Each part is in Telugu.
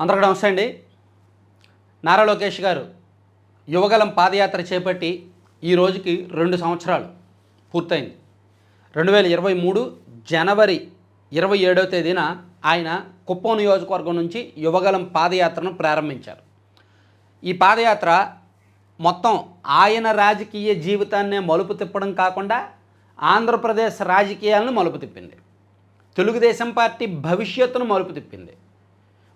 అందరికీ నమస్తే అండి. నారా లోకేష్ గారు యువగలం పాదయాత్ర చేపట్టి ఈ రోజుకి రెండు సంవత్సరాలు పూర్తయింది. రెండు వేల ఇరవై మూడు జనవరి ఇరవై ఏడవ తేదీన ఆయన కుప్పం నియోజకవర్గం నుంచి యువగలం పాదయాత్రను ప్రారంభించారు. ఈ పాదయాత్ర మొత్తం ఆయన రాజకీయ జీవితాన్నే మలుపు తిప్పడం కాకుండా ఆంధ్రప్రదేశ్ రాజకీయాలను మలుపు తిప్పింది. తెలుగుదేశం పార్టీ భవిష్యత్తును మలుపు తిప్పింది.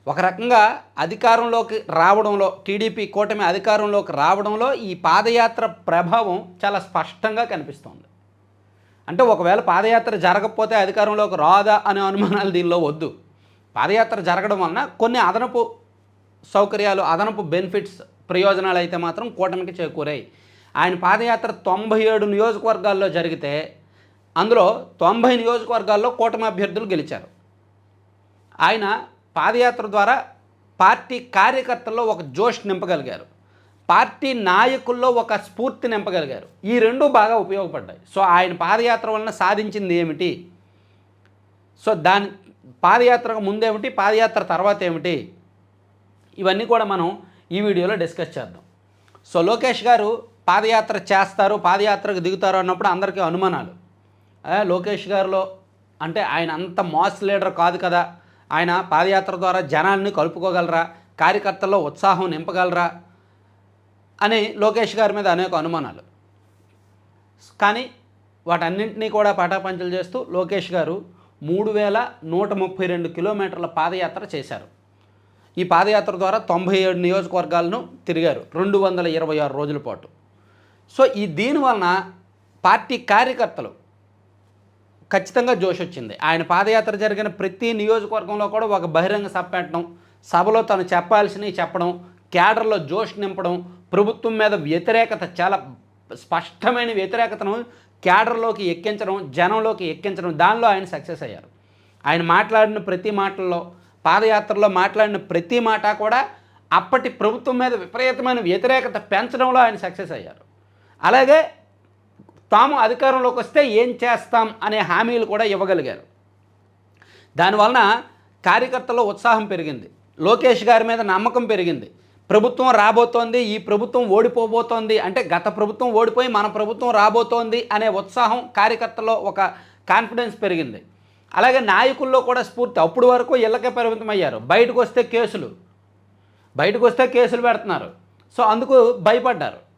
ఒక రకంగా అధికారంలోకి రావడంలో టీడీపీ కూటమి అధికారంలోకి రావడంలో ఈ పాదయాత్ర ప్రభావం చాలా స్పష్టంగా కనిపిస్తోంది. అంటే ఒకవేళ పాదయాత్ర జరగకపోతే అధికారంలోకి రాదా అనే అనుమానాలు దీనిలో వద్దు. పాదయాత్ర జరగడం వలన కొన్ని అదనపు సౌకర్యాలు అదనపు బెనిఫిట్స్ ప్రయోజనాలు అయితే మాత్రం కూటమికి చేకూరాయి. ఆయన పాదయాత్ర తొంభై ఏడు నియోజకవర్గాల్లో జరిగితే అందులో తొంభై నియోజకవర్గాల్లో కూటమి అభ్యర్థులు గెలిచారు. ఆయన పాదయాత్ర ద్వారా పార్టీ కార్యకర్తల్లో ఒక జోష్ నింపగలిగారు. పార్టీ నాయకుల్లో ఒక స్ఫూర్తి నింపగలిగారు. ఈ రెండు బాగా ఉపయోగపడ్డాయి. సో ఆయన పాదయాత్ర వలన సాధించింది ఏమిటి? సో దాని పాదయాత్రకు ముందేమిటి? పాదయాత్ర తర్వాత ఏమిటి? ఇవన్నీ కూడా మనం ఈ వీడియోలో డిస్కస్ చేద్దాం. సో లోకేష్ గారు పాదయాత్ర చేస్తారు పాదయాత్రకు దిగుతారు అన్నప్పుడు అందరికీ అనుమానాలు. లోకేష్ గారిలో అంటే ఆయన అంత మాస్ లీడర్ కాదు కదా. ఆయన పాదయాత్ర ద్వారా జనాల్ని కలుపుకోగలరా? కార్యకర్తల్లో ఉత్సాహం నింపగలరా? అని లోకేష్ గారి మీద అనేక అనుమానాలు. కానీ వాటన్నింటినీ కూడా పటాపంచలు చేస్తూ లోకేష్ గారు మూడు వేల నూట ముప్పై రెండు కిలోమీటర్ల పాదయాత్ర చేశారు. ఈ పాదయాత్ర ద్వారా తొంభై ఏడు నియోజకవర్గాలను తిరిగారు రెండు వందల ఇరవై ఆరు రోజుల పాటు. సో ఈ దీనివలన పార్టీ కార్యకర్తలు ఖచ్చితంగా జోష్ వచ్చింది. ఆయన పాదయాత్ర జరిగిన ప్రతి నియోజకవర్గంలో కూడా ఒక బహిరంగ సభ పెట్టడం సభలో తను చెప్పాల్సినవి చెప్పడం క్యాడర్లో జోష్ నింపడం ప్రభుత్వం మీద వ్యతిరేకత చాలా స్పష్టమైన వ్యతిరేకతను క్యాడర్లోకి ఎక్కించడం జనంలోకి ఎక్కించడం దానిలో ఆయన సక్సెస్ అయ్యారు. ఆయన మాట్లాడిన ప్రతి మాటల్లో పాదయాత్రలో మాట్లాడిన ప్రతి మాట కూడా అప్పటి ప్రభుత్వం మీద విపరీతమైన వ్యతిరేకత పెంచడంలో ఆయన సక్సెస్ అయ్యారు. అలాగే తాము అధికారంలోకి వస్తే ఏం చేస్తాం అనే హామీలు కూడా ఇవ్వగలిగారు. దానివలన కార్యకర్తల్లో ఉత్సాహం పెరిగింది. లోకేష్ గారి మీద నమ్మకం పెరిగింది. ప్రభుత్వం రాబోతోంది ఈ ప్రభుత్వం ఓడిపోబోతోంది అంటే గత ప్రభుత్వం ఓడిపోయి మన ప్రభుత్వం రాబోతోంది అనే ఉత్సాహం కార్యకర్తలో ఒక కాన్ఫిడెన్స్ పెరిగింది. అలాగే నాయకుల్లో కూడా స్ఫూర్తి. అప్పుడు వరకు ఇళ్ళకే పరిమితం అయ్యారు బయటకు వస్తే కేసులు. బయటకు వస్తే కేసులు పెడుతున్నారు. సో అందుకు భయపడ్డారు.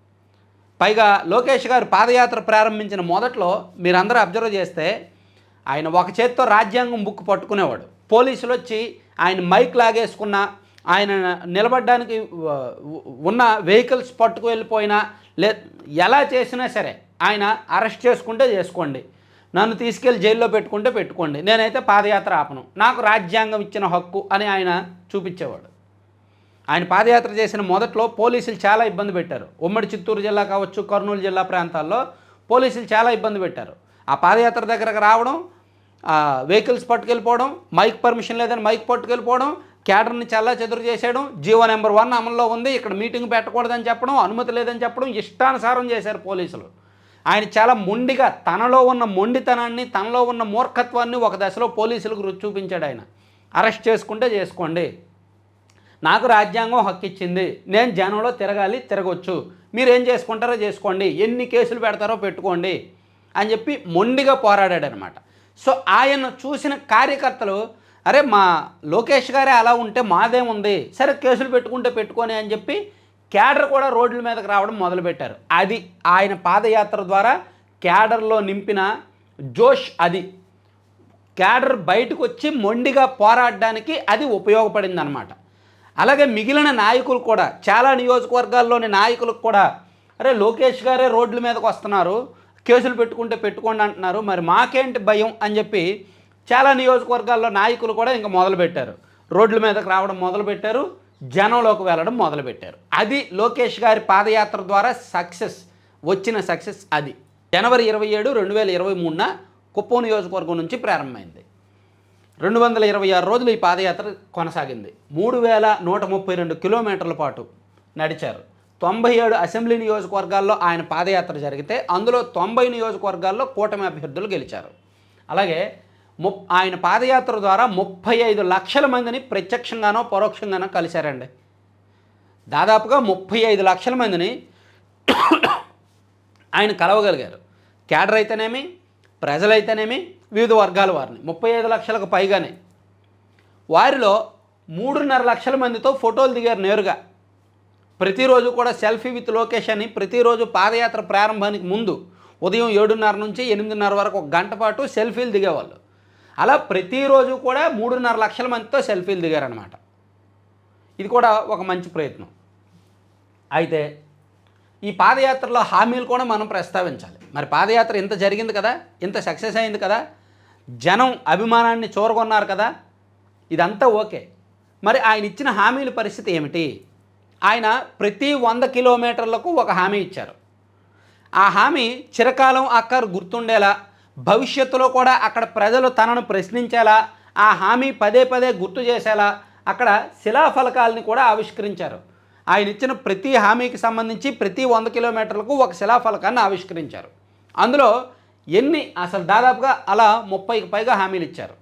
పైగా లోకేష్ గారు పాదయాత్ర ప్రారంభించిన మొదట్లో మీరందరూ అబ్జర్వ్ చేస్తే ఆయన ఒక చేత్తో రాజ్యాంగం బుక్ పట్టుకునేవాడు. పోలీసులు వచ్చి ఆయన మైక్ లాగేసుకున్న ఆయన నిలబడడానికి ఉన్న వెహికల్స్ పట్టుకు వెళ్ళిపోయినా లే ఎలా చేసినా సరే ఆయన అరెస్ట్ చేసుకుంటే చేసుకోండి. నన్ను తీసుకెళ్ళి జైల్లో పెట్టుకుంటే పెట్టుకోండి. నేనైతే పాదయాత్ర ఆపను. నాకు రాజ్యాంగం ఇచ్చిన హక్కు అని ఆయన చూపించేవాడు. ఆయన పాదయాత్ర చేసిన మొదట్లో పోలీసులు చాలా ఇబ్బంది పెట్టారు. ఉమ్మడి చిత్తూరు జిల్లా కావచ్చు కర్నూలు జిల్లా ప్రాంతాల్లో పోలీసులు చాలా ఇబ్బంది పెట్టారు. ఆ పాదయాత్ర దగ్గరకు రావడం వెహికల్స్ పట్టుకెళ్ళిపోవడం మైక్ పర్మిషన్ లేదని మైక్ పట్టుకెళ్ళిపోవడం క్యాడర్ని చల్లా చెదురు చేసేయడం జీవో నెంబర్ వన్ అమల్లో ఉంది ఇక్కడ మీటింగ్ పెట్టకూడదని చెప్పడం అనుమతి లేదని చెప్పడం ఇష్టానుసారం చేశారు పోలీసులు. ఆయన చాలా మొండిగా తనలో ఉన్న మొండితనాన్ని తనలో ఉన్న మూర్ఖత్వాన్ని ఒక దశలో పోలీసులకు రుచి చూపించాడు ఆయన. అరెస్ట్ చేసుకుంటే చేసుకోండి. నాకు రాజ్యాంగం హక్కు ఇచ్చింది నేను జనంలో తిరగాలి తిరగొచ్చు. మీరు ఏం చేసుకుంటారో చేసుకోండి. ఎన్ని కేసులు పెడతారో పెట్టుకోండి అని చెప్పి మొండిగా పోరాడాడు అనమాట సో ఆయన చూసిన కార్యకర్తలు అరే మా లోకేష్ గారే అలా ఉంటే మాదేముంది సరే కేసులు పెట్టుకుంటే పెట్టుకొని అని చెప్పి క్యాడర్ కూడా రోడ్ల మీదకి రావడం మొదలుపెట్టారు. అది ఆయన పాదయాత్ర ద్వారా క్యాడర్లో నింపిన జోష్ అది. క్యాడర్ బయటకు వచ్చి మొండిగా పోరాడడానికి అది ఉపయోగపడింది అనమాట అలాగే మిగిలిన నాయకులు కూడా చాలా నియోజకవర్గాల్లోని నాయకులకు కూడా అరే లోకేష్ గారే రోడ్ల మీదకి వస్తున్నారు కేసులు పెట్టుకుంటే పెట్టుకోండి అంటున్నారు మరి మాకేంటి భయం అని చెప్పి చాలా నియోజకవర్గాల్లో నాయకులు కూడా ఇంకా మొదలుపెట్టారు. రోడ్ల మీదకి రావడం మొదలుపెట్టారు జనంలోకి వెళ్ళడం మొదలుపెట్టారు. అది లోకేష్ గారి పాదయాత్ర ద్వారా సక్సెస్ వచ్చిన సక్సెస్ అది. జనవరి ఇరవై ఏడు రెండు వేల ఇరవై మూడున కుప్పం నియోజకవర్గం నుంచి ప్రారంభమైంది. రెండు వందల ఇరవై ఆరు రోజులు ఈ పాదయాత్ర కొనసాగింది. మూడు వేల నూట ముప్పై రెండు కిలోమీటర్ల పాటు నడిచారు. తొంభై ఏడు అసెంబ్లీ నియోజకవర్గాల్లో ఆయన పాదయాత్ర జరిగితే అందులో తొంభై నియోజకవర్గాల్లో కూటమి అభ్యర్థులు గెలిచారు. అలాగే ము ఆయన పాదయాత్ర ద్వారా ముప్పై ఐదు లక్షల మందిని ప్రత్యక్షంగానో పరోక్షంగానో కలిశారండి. దాదాపుగా ముప్పై ఐదు లక్షల మందిని ఆయన కలవగలిగారు. క్యాడర్ అయితేనేమి ప్రజలైతేనేమి వివిధ వర్గాల వారిని. ముప్పై ఐదు లక్షలకు పైగానే. వారిలో మూడున్నర లక్షల మందితో ఫోటోలు దిగారు నేరుగా. ప్రతిరోజు కూడా సెల్ఫీ విత్ లోకేష్ అని ప్రతిరోజు పాదయాత్ర ప్రారంభానికి ముందు ఉదయం ఏడున్నర నుంచి ఎనిమిదిన్నర వరకు ఒక గంట పాటు సెల్ఫీలు దిగేవాళ్ళు. అలా ప్రతిరోజు కూడా మూడున్నర లక్షల మందితో సెల్ఫీలు దిగారనమాట ఇది కూడా ఒక మంచి ప్రయత్నం. అయితే ఈ పాదయాత్రలో హామీలు కూడా మనం ప్రస్తావించాలి. మరి పాదయాత్ర ఇంత జరిగింది కదా? ఇంత సక్సెస్ అయింది కదా? జనం అభిమానాన్ని చూరగొన్నారు కదా? ఇదంతా ఓకే. మరి ఆయన ఇచ్చిన హామీల పరిస్థితి ఏమిటి? ఆయన ప్రతి వంద కిలోమీటర్లకు ఒక హామీ ఇచ్చారు. ఆ హామీ చిరకాలం అక్కడ గుర్తుండేలా భవిష్యత్తులో కూడా అక్కడ ప్రజలు తనను ప్రశ్నించేలా ఆ హామీ పదే పదే గుర్తు చేసేలా అక్కడ శిలాఫలకాలని కూడా ఆవిష్కరించారు. ఆయన ఇచ్చిన ప్రతి హామీకి సంబంధించి ప్రతి వంద కిలోమీటర్లకు ఒక శిలాఫలకాన్ని ఆవిష్కరించారు. అందులో ఎన్ని అసలు దాదాపుగా అలా ముప్పైకి పైగా హామీలు ఇచ్చారు.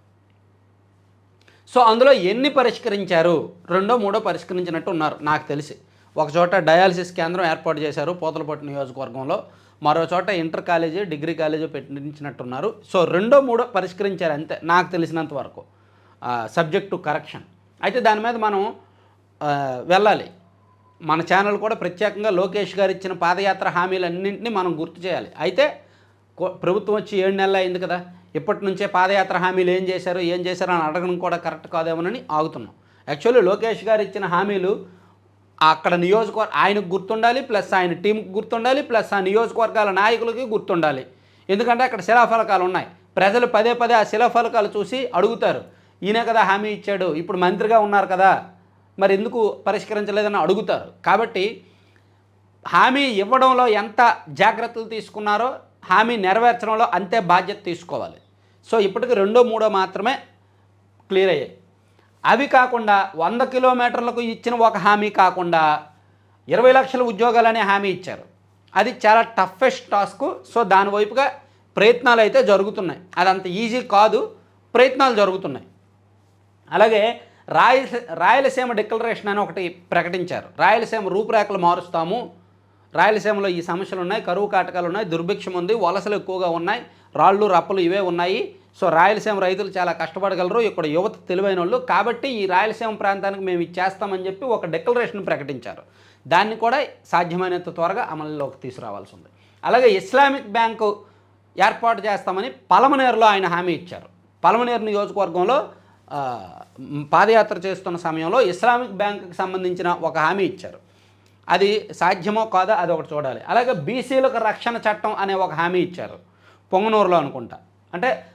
సో అందులో ఎన్ని పరిష్కరించారు? రెండో మూడో పరిష్కరించినట్టు ఉన్నారు నాకు తెలిసి. ఒక చోట డయాలసిస్ కేంద్రం ఏర్పాటు చేశారు పోతలపట్టు నియోజకవర్గంలో. మరో చోట ఇంటర్ కాలేజీ డిగ్రీ కాలేజీ పెట్టించినట్టున్నారు. సో రెండో మూడో పరిష్కరించారు అంతే నాకు తెలిసినంత వరకు. సబ్జెక్ట్ టు కరెక్షన్ అయితే దాని మీద మనం వెళ్ళాలి. మన ఛానల్ కూడా ప్రత్యేకంగా లోకేష్ గారు ఇచ్చిన పాదయాత్ర హామీలన్నింటినీ మనం గుర్తు చేయాలి. అయితే ప్రభుత్వం వచ్చి ఏడు నెలలు అయింది కదా ఇప్పటి నుంచే పాదయాత్ర హామీలు ఏం చేశారు ఏం చేశారు అని అడగడం కూడా కరెక్ట్ కాదేమోనని ఆగుతున్నాం. యాక్చువల్లీ లోకేష్ గారు ఇచ్చిన హామీలు అక్కడ నియోజకవర్గ ఆయనకు గుర్తుండాలి ప్లస్ ఆయన టీంకి గుర్తుండాలి ప్లస్ ఆ నియోజకవర్గాల నాయకులకి గుర్తుండాలి. ఎందుకంటే అక్కడ శిలాఫలకాలు ఉన్నాయి. ప్రజలు పదే పదే ఆ శిలాఫలకాలు చూసి అడుగుతారు. ఈయనే కదా హామీ ఇచ్చాడు ఇప్పుడు మంత్రిగా ఉన్నారు కదా మరి ఎందుకు పరిష్కరించలేదని అడుగుతారు. కాబట్టి హామీ ఇవ్వడంలో ఎంత జాగ్రత్తలు తీసుకున్నారో హామీ నెరవేర్చడంలో అంతే బాధ్యత తీసుకోవాలి. సో ఇప్పటికి రెండో మూడో మాత్రమే క్లియర్ అయ్యాయి. అవి కాకుండా వంద కిలోమీటర్లకు ఇచ్చిన ఒక హామీ కాకుండా ఇరవై లక్షల ఉద్యోగాలనే హామీ ఇచ్చారు. అది చాలా టఫెస్ట్ టాస్క్. సో దాని వైపుగా ప్రయత్నాలు అయితే జరుగుతున్నాయి. అది అంత ఈజీ కాదు ప్రయత్నాలు జరుగుతున్నాయి. అలాగే రాయలసీ రాయలసీమ డిక్లరేషన్ అని ఒకటి ప్రకటించారు. రాయలసీమ రూపురేఖలు మారుస్తాము రాయలసీమలో ఈ సమస్యలు ఉన్నాయి కరువు కాటకాలు ఉన్నాయి దుర్భిక్షం ఉంది వలసలు ఎక్కువగా ఉన్నాయి రాళ్ళు రప్పలు ఇవే ఉన్నాయి. సో రాయలసీమ రైతులు చాలా కష్టపడగలరు. ఇక్కడ యువత తెలివైన వాళ్ళు కాబట్టి ఈ రాయలసీమ ప్రాంతానికి మేము ఇది చేస్తామని చెప్పి ఒక డిక్లరేషన్ ప్రకటించారు. దాన్ని కూడా సాధ్యమైనంత త్వరగా అమలులోకి తీసుకురావాల్సి ఉంది. అలాగే ఇస్లామిక్ బ్యాంకు ఏర్పాటు చేస్తామని పలమనేరులో ఆయన హామీ ఇచ్చారు. పలమనేరు నియోజకవర్గంలో పాదయాత్ర చేస్తున్న సమయంలో ఇస్లామిక్ బ్యాంకుకి సంబంధించిన ఒక హామీ ఇచ్చారు. అది సాధ్యమో కాదో అది ఒకటి చూడాలి. అలాగే బీసీలకు రక్షణ చట్టం అనే ఒక హామీ ఇచ్చారు. పొంగనూరులో అనుకుంటా. అంటే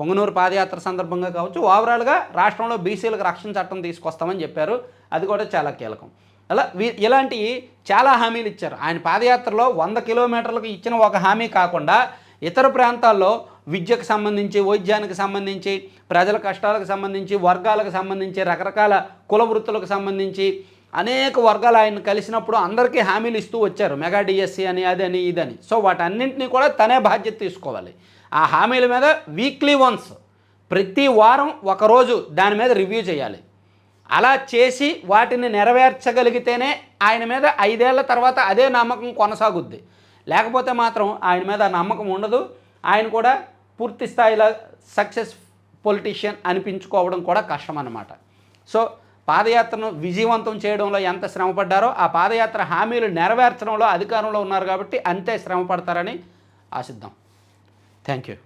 పొంగనూరు పాదయాత్ర సందర్భంగా కావచ్చు ఓవరాల్గా రాష్ట్రంలో బీసీలకు రక్షణ చట్టం తీసుకొస్తామని చెప్పారు. అది కూడా చాలా కీలకం. అలా వీ- ఇలాంటి చాలా హామీలు ఇచ్చారు. ఆయన పాదయాత్రలో వంద కిలోమీటర్లకు ఇచ్చిన ఒక హామీ కాకుండా ఇతర ప్రాంతాల్లో విద్యకు సంబంధించి వైద్యానికి సంబంధించి ప్రజల కష్టాలకు సంబంధించి వర్గాలకు సంబంధించి రకరకాల కుల వృత్తులకు సంబంధించి అనేక వర్గాలు ఆయన కలిసినప్పుడు అందరికీ హామీలు ఇస్తూ వచ్చారు. మెగా డిఎస్సి అని అదని ఇదని సో వాటన్నింటినీ కూడా తనే బాధ్యత తీసుకోవాలి. ఆ హామీల మీద వీక్లీ వన్స్ ప్రతి వారం ఒకరోజు దాని మీద రివ్యూ చేయాలి. అలా చేసి వాటిని నెరవేర్చగలిగితేనే ఆయన మీద ఐదేళ్ళ తర్వాత అదే నమ్మకం కొనసాగుద్ది. లేకపోతే మాత్రం ఆయన మీద ఆ నమ్మకం ఉండదు. ఆయన కూడా పూర్తి స్థాయిలో సక్సెస్ పొలిటీషియన్ అనిపించుకోవడం కూడా కష్టం అన్నమాట సో పాదయాత్రను విజయవంతం చేయడంలో ఎంత శ్రమపడ్డారో ఆ పాదయాత్ర హామీలు నెరవేర్చడంలో అధికారంలో ఉన్నారు కాబట్టి అంతే శ్రమ పడతారని ఆశిద్దాం. Thank you